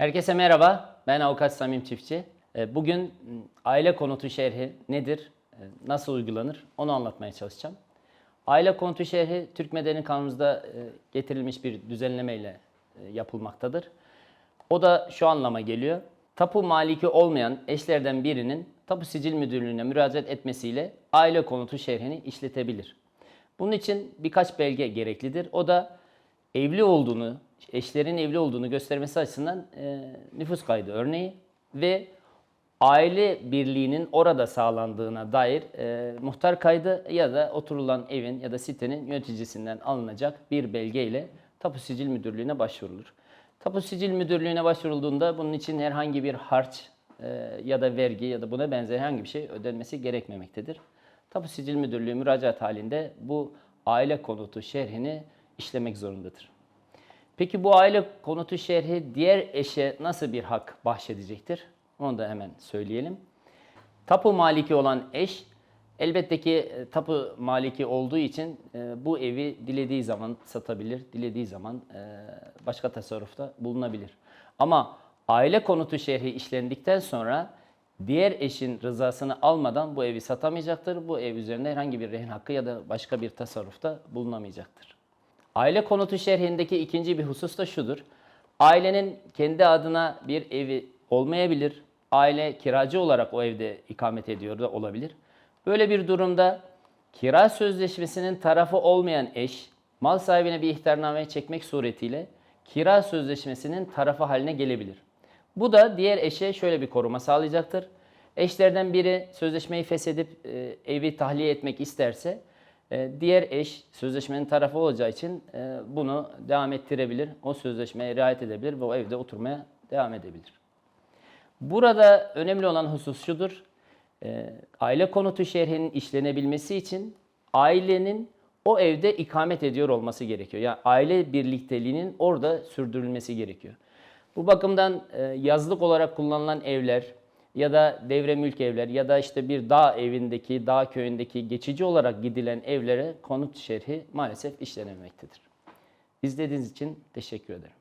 Herkese merhaba. Ben avukat Samim Çiftçi. E, Bugün m, aile konutu şerhi nedir, e, nasıl uygulanır onu anlatmaya çalışacağım. Aile konutu şerhi Türk Medeni Kanunumuzda e, getirilmiş bir düzenlemeyle e, yapılmaktadır. O da şu anlama geliyor. Tapu maliki olmayan eşlerden birinin Tapu Sicil Müdürlüğü'ne müracaat etmesiyle aile konutu şerhini işletebilir. Bunun için birkaç belge gereklidir. O da evli olduğunu, eşlerin evli olduğunu göstermesi açısından e, nüfus kaydı örneği ve aile birliğinin orada sağlandığına dair e, muhtar kaydı ya da oturulan evin ya da sitenin yöneticisinden alınacak bir belgeyle Tapu Sicil Müdürlüğü'ne başvurulur. Tapu Sicil Müdürlüğü'ne başvurulduğunda bunun için herhangi bir harç e, ya da vergi ya da buna benzer herhangi bir şey ödenmesi gerekmemektedir. Tapu Sicil Müdürlüğü müracaat halinde bu aile konutu şerhini işlemek zorundadır. Peki bu aile konutu şerhi diğer eşe nasıl bir hak bahşedecektir? Onu da hemen söyleyelim. Tapu maliki olan eş elbette ki e, tapu maliki olduğu için e, bu evi dilediği zaman satabilir, dilediği zaman e, başka tasarrufta bulunabilir. Ama aile konutu şerhi işlendikten sonra diğer eşin rızasını almadan bu evi satamayacaktır. Bu ev üzerinde herhangi bir rehin hakkı ya da başka bir tasarrufta bulunamayacaktır. Aile konutu şerhindeki ikinci bir husus da şudur. Ailenin kendi adına bir evi olmayabilir. Aile kiracı olarak o evde ikamet ediyor da olabilir. Böyle bir durumda kira sözleşmesinin tarafı olmayan eş mal sahibine bir ihtarname çekmek suretiyle kira sözleşmesinin tarafı haline gelebilir. Bu da diğer eşe şöyle bir koruma sağlayacaktır. Eşlerden biri sözleşmeyi feshedip e, evi tahliye etmek isterse diğer eş sözleşmenin tarafı olacağı için e, bunu devam ettirebilir. O sözleşmeye riayet edebilir ve o evde oturmaya devam edebilir. Burada önemli olan husus şudur. E, aile konutu şerhinin işlenebilmesi için ailenin o evde ikamet ediyor olması gerekiyor. Yani aile birlikteliğinin orada sürdürülmesi gerekiyor. Bu bakımdan e, yazlık olarak kullanılan evler ya da devre mülk evler ya da işte bir dağ evindeki, dağ köyündeki geçici olarak gidilen evlere konut şerhi maalesef işlenememektedir. İzlediğiniz için teşekkür ederim.